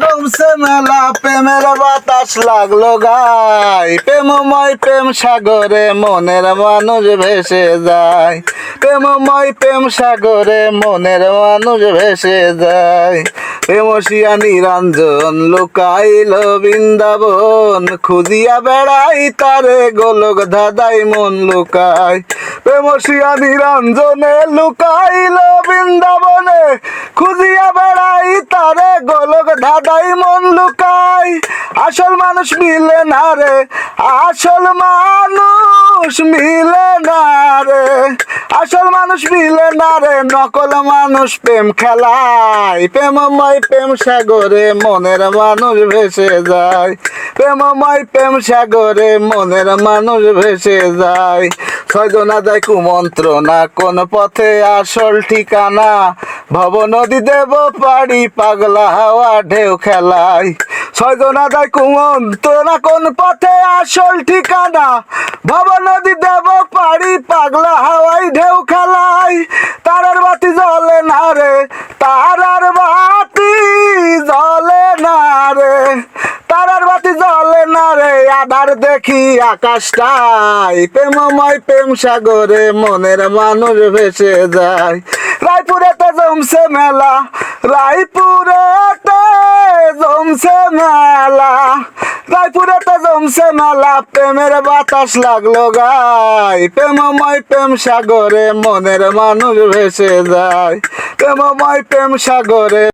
জমছে মেলা, প্রেমের বাতাস লাগল গাই প্রেমময় প্রেম সাগরে মনের মানুষ ভেসে যায়। প্রেমময় প্রেম সাগরে মনের মানুষ ভেসে যায়। প্রেমসিয়া নিরঞ্জন লুকাইল বৃন্দাবন, খুঁজিয়া বেড়াই তারে গোলক ধাঁধাই মন লুকাই প্রেমসিয়া নিরঞ্জনে লুকাইল বৃন্দাবনে, খুঁজিয়া বেড়াই তারে গোলক ধাঁধাই মন লুকাই। আসল মানুষ মিলে না রে, আসল মানুষ মিলে না রে। আসল মানুষ মিলে না রে, নকল মানুষ প্রেম খেলায়। প্রেমময় প্রেম সাগরে মনের মানুষ ভেসে যায়। প্রেমময় প্রেম সাগরে মনের মানুষ ভেসে যায়। ছয়জনা দেয় কুমন্ত্রণা, কোন পথে আসল ঠিকানা? ভব নদী দেব পাড়ি পাগলা হাওয়া, ঢেউ খেলায়। ছয়জনা দেয় কুমন্ত্রণা কোন পথে? আসল ঠিকানা? ভব নদী দেব পাড়ি পাগলা হাওয়াই ঢেউ খেলায়। তারার বাতি জ্বলে না রে, তারার বাতি জ্বলে না রে। তারার বাতি জ্বলে না রে, আধার দেখি আকাশটাই প্রেমময় প্রেম সাগরে মনের মানুষ ভেসে যায়। জমছে মেলা রায়পুরেতে জমছে মেলা। রায়পুরেতে জমছে মেলা, প্রেমের বাতাস লাগল গাই প্রেমময় প্রেম সাগরে মনের মানুষ ভেসে যায়। প্রেমময় প্রেম সাগরে